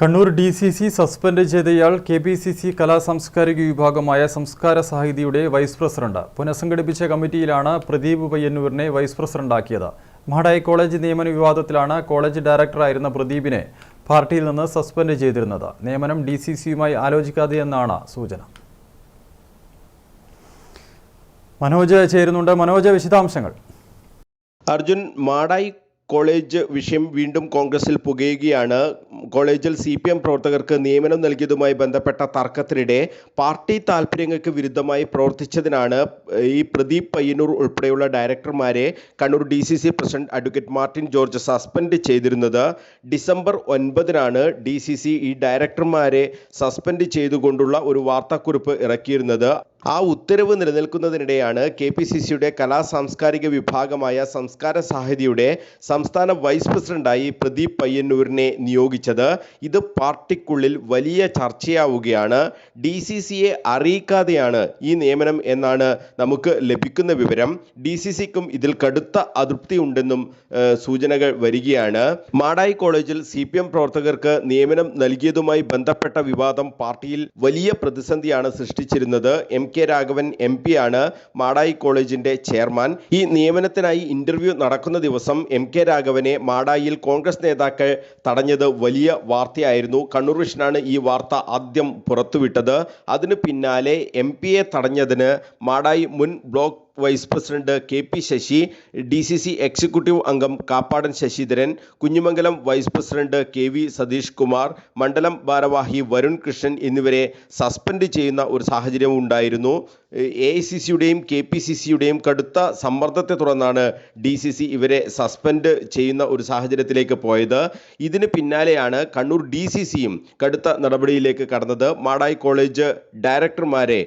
Kannur D C C suspend ചെയ്തയാൾ K P C സി കലാസാംസ്കാരിക വിഭാഗമായ സംസ്കാര സാഹിതിയുടെ വൈസ് പ്രസിഡന്റ്. പുനഃസംഘടിപ്പിച്ച കമ്മിറ്റിയിലാണ് പ്രദീപ് പയ്യന്നൂരിനെ വൈസ് പ്രസിഡന്റാക്കിയത്. മാടായി കോളേജ് നിയമന വിവാദത്തിലാണ് കോളേജ് ഡയറക്ടറായിരുന്ന പ്രദീപിനെ പാർട്ടിയിൽ നിന്ന് സസ്പെൻഡ് ചെയ്തിരുന്നത്. നിയമനം ഡി സി സിയുമായി ആലോചിക്കാതെയെന്നാണ് സൂചന. മനോജ് ചേരുന്നുണ്ട്. മനോജ് വിശദാംശങ്ങൾ. അർജുൻ മാടായി കോളേജ് വിഷയം വീണ്ടും കോൺഗ്രസിൽ പുകയുകയാണ്. കോളേജിൽ സി പി എം പ്രവർത്തകർക്ക് നിയമനം നൽകിയതുമായി ബന്ധപ്പെട്ട തർക്കത്തിനിടെ പാർട്ടി താൽപ്പര്യങ്ങൾക്ക് വിരുദ്ധമായി പ്രവർത്തിച്ചതിനാണ് ഈ പ്രദീപ് പയ്യന്നൂർ ഉൾപ്പെടെയുള്ള ഡയറക്ടർമാരെ Kannur D C C president advocate Martin George suspend ചെയ്തിരുന്നത്. ഡിസംബർ ഒൻപതിനാണ് ഡി സി സി ഈ ഡയറക്ടർമാരെ സസ്പെൻഡ് ചെയ്തുകൊണ്ടുള്ള ഒരു വാർത്താക്കുറിപ്പ് ഇറക്കിയിരുന്നത്. ആ ഉത്തരവ് നിലനിൽക്കുന്നതിനിടെയാണ് കെ പി സി സിയുടെ കലാ സാംസ്കാരിക വിഭാഗമായ സംസ്കാര സാഹിതിയുടെ സംസ്ഥാന വൈസ് പ്രസിഡന്റായി പ്രദീപ് പയ്യന്നൂരിനെ നിയോഗിച്ചത്. ഇത് പാർട്ടിക്കുള്ളിൽ വലിയ ചർച്ചയാവുകയാണ്. ഡി സി സിയെ അറിയിക്കാതെയാണ് ഈ നിയമനം എന്നാണ് നമുക്ക് ലഭിക്കുന്ന വിവരം. ഡി സി സിക്കും ഇതിൽ കടുത്ത അതൃപ്തി ഉണ്ടെന്നും സൂചനകൾ വരികയാണ്. മാടായി കോളേജിൽ സി പി എം പ്രവർത്തകർക്ക് നിയമനം നൽകിയതുമായി ബന്ധപ്പെട്ട വിവാദം പാർട്ടിയിൽ വലിയ പ്രതിസന്ധിയാണ് സൃഷ്ടിച്ചിരുന്നത്. എം കെ രാഘവൻ എം ആണ്. മാടായി കോളേജിന്റെ ചെയർമാൻ. ഈ നിയമനത്തിനായി ഇന്റർവ്യൂ നടക്കുന്ന ദിവസം എം കെ രാഘവനെ മാടായിൽ കോൺഗ്രസ് നേതാക്കൾ തടഞ്ഞത് വലിയ വാർത്തയായിരുന്നു. കണ്ണൂർ വിഷനാണ് ഈ വാർത്ത ആദ്യം പുറത്തുവിട്ടത്. അതിന് പിന്നാലെ എം പിയെ തടഞ്ഞതിന് മാടായി മുൻ block vice president K P Sasi D C C executive അംഗം Kappadan Sasidharan Kunhimangalam vice president K V Satheesh Kumar മണ്ഡലം ഭാരവാഹി വരുൺ കൃഷ്ണൻ എന്നിവരെ സസ്പെൻഡ് ചെയ്യുന്ന ഒരു സാഹചര്യം ഉണ്ടായിരുന്നു. എ ഐ സി സിയുടെയും കെ പി സി സിയുടെയും കടുത്ത സമ്മർദ്ദത്തെ തുടർന്നാണ് ഡി സി സി ഇവരെ സസ്പെൻഡ് ചെയ്യുന്ന ഒരു സാഹചര്യത്തിലേക്ക് പോയത്. ഇതിന് പിന്നാലെയാണ് കണ്ണൂർ ഡി സി സിയും കടുത്ത നടപടിയിലേക്ക് കടന്നത്. മാടായി കോളേജ് ഡയറക്ടർമാരെ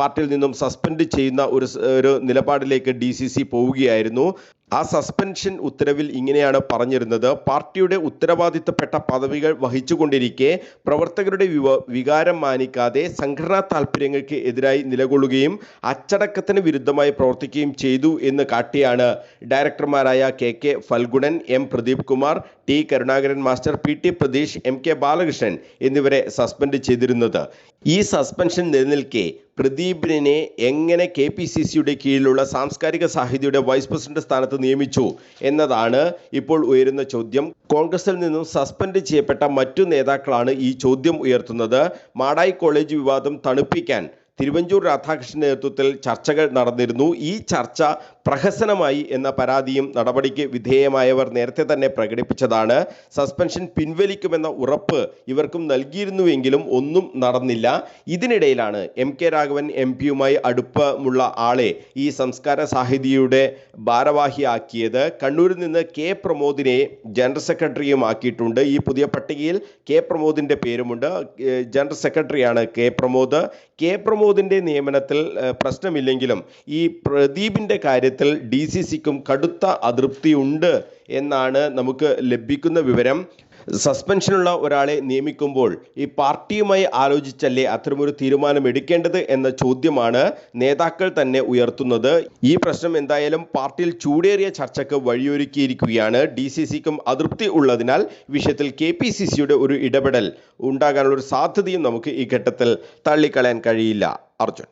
പാർട്ടിയിൽ നിന്നും സസ്പെൻഡ് ചെയ്യുന്ന ഒരു ഒരു നിലപാടിലേക്ക് ഡി സി സി പോവുകയായിരുന്നു. ആ സസ്പെൻഷൻ ഉത്തരവിൽ ഇങ്ങനെയാണ് പറഞ്ഞിരുന്നത്. പാർട്ടിയുടെ ഉത്തരവാദിത്തപ്പെട്ട പദവികൾ വഹിച്ചുകൊണ്ടിരിക്കെ പ്രവർത്തകരുടെ വികാരം മാനിക്കാതെ സംഘടനാ താൽപര്യങ്ങൾക്ക് എതിരായി നിലകൊള്ളുകയും അച്ചടക്കത്തിന് വിരുദ്ധമായി പ്രവർത്തിക്കുകയും ചെയ്തു എന്ന് കാട്ടിയാണ് ഡയറക്ടർമാരായ K K Phalgunan M Pradeep Kumar T Karunakaran master P T Pratheesh M K Balakrishnan എന്നിവരെ സസ്പെൻഡ് ചെയ്തിരുന്നത്. ഈ സസ്പെൻഷൻ നിലനിൽക്കെ പ്രദീപിനെ എങ്ങനെ കെ പി സി സിയുടെ കീഴിലുള്ള സാംസ്കാരിക സാഹിതിയുടെ വൈസ് പ്രസിഡന്റ് സ്ഥാനത്ത് നിയമിച്ചു എന്നതാണ് ഇപ്പോൾ ഉയരുന്ന ചോദ്യം. കോൺഗ്രസിൽ നിന്നും സസ്പെൻഡ് ചെയ്യപ്പെട്ട മറ്റു നേതാക്കളാണ് ഈ ചോദ്യം ഉയർത്തുന്നത്. മാടായി കോളേജ് വിവാദം തണുപ്പിക്കാൻ തിരുവഞ്ചൂർ രാധാകൃഷ്ണൻ നേതൃത്വത്തിൽ ചർച്ചകൾ നടന്നിരുന്നു. ഈ ചർച്ച പ്രഹസനമായി എന്ന പരാതിയും നടപടിക്ക് വിധേയമായവർ നേരത്തെ തന്നെ പ്രകടിപ്പിച്ചതാണ്. സസ്പെൻഷൻ പിൻവലിക്കുമെന്ന ഉറപ്പ് ഇവർക്കും നൽകിയിരുന്നുവെങ്കിലും ഒന്നും നടന്നില്ല. ഇതിനിടയിലാണ് എം കെ രാഘവൻ എം പിയുമായി അടുപ്പമുള്ള ആളെ ഈ സംസ്കാര സാഹിതിയുടെ ഭാരവാഹിയാക്കിയത്. കണ്ണൂരിൽ നിന്ന് കെ പ്രമോദിനെ ജനറൽ സെക്രട്ടറിയും ആക്കിയിട്ടുണ്ട്. ഈ പുതിയ പട്ടികയിൽ കെ പ്രമോദിന്റെ പേരുമുണ്ട്. ജനറൽ സെക്രട്ടറിയാണ് കെ പ്രമോദ്. കെ പ്രമോദിന്റെ നിയമനത്തിൽ പ്രശ്നമില്ലെങ്കിലും ഈ പ്രദീപിന്റെ കാര്യത്തിൽ ഡി സി സിക്കും കടുത്ത അതൃപ്തിയുണ്ട് എന്നാണ് നമുക്ക് ലഭിക്കുന്ന വിവരം. സസ്പെൻഷനുള്ള ഒരാളെ നിയമിക്കുമ്പോൾ ഈ പാർട്ടിയുമായി ആലോചിച്ചല്ലേ അത്തരമൊരു തീരുമാനം എടുക്കേണ്ടത് എന്ന ചോദ്യമാണ് നേതാക്കൾ തന്നെ ഉയർത്തുന്നത്. ഈ പ്രശ്നം എന്തായാലും പാർട്ടിയിൽ ചൂടേറിയ ചർച്ചയ്ക്ക് വഴിയൊരുക്കിയിരിക്കുകയാണ്. ഡി സി സിക്കും അതൃപ്തി ഉള്ളതിനാൽ വിഷയത്തിൽ കെ പി സി സിയുടെ ഒരു ഇടപെടൽ ഉണ്ടാകാനുള്ള ഒരു സാധ്യതയും നമുക്ക് ഈ ഘട്ടത്തിൽ തള്ളിക്കളയാൻ കഴിയില്ല. അർജുൻ.